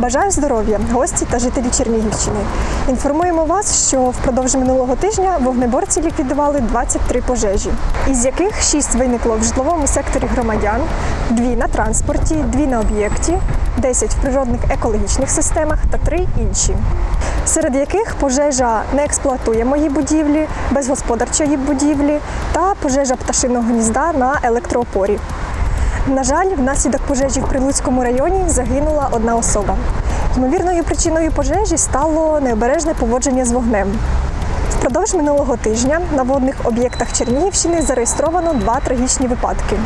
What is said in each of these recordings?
Бажаю здоров'я, гості та жителі Чернігівщини. Інформуємо вас, що впродовж минулого тижня вогнеборці ліквідували 23 пожежі, із яких 6 виникло в житловому секторі громадян, 2 на транспорті, 2 на об'єкті, 10 в природних екологічних системах та 3 інші. Серед яких пожежа неексплуатуємої будівлі, безгосподарчої будівлі та пожежа пташиного гнізда на електроопорі. На жаль, внаслідок пожежі в Прилуцькому районі загинула одна особа. Ймовірною причиною пожежі стало необережне поводження з вогнем. Впродовж минулого тижня на водних об'єктах Чернігівщини зареєстровано два трагічні випадки.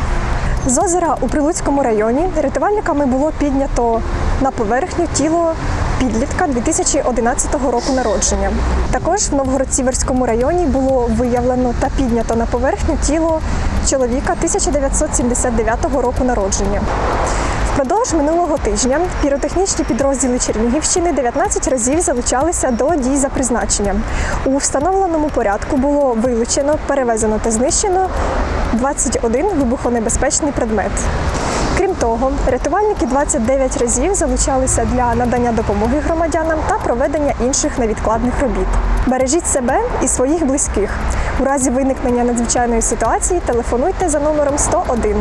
З озера у Прилуцькому районі рятувальниками було піднято на поверхню тіло підлітка 2011 року народження. Також в Новгород-Сіверському районі було виявлено та піднято на поверхню тіло чоловіка 1979 року народження. Впродовж минулого тижня піротехнічні підрозділи Чернігівщини 19 разів залучалися до дій за призначенням. У встановленому порядку було вилучено, перевезено та знищено 21 вибухонебезпечний предмет. Крім того, рятувальники 29 разів залучалися для надання допомоги громадянам та проведення інших невідкладних робіт. Бережіть себе і своїх близьких. У разі виникнення надзвичайної ситуації телефонуйте за номером 101.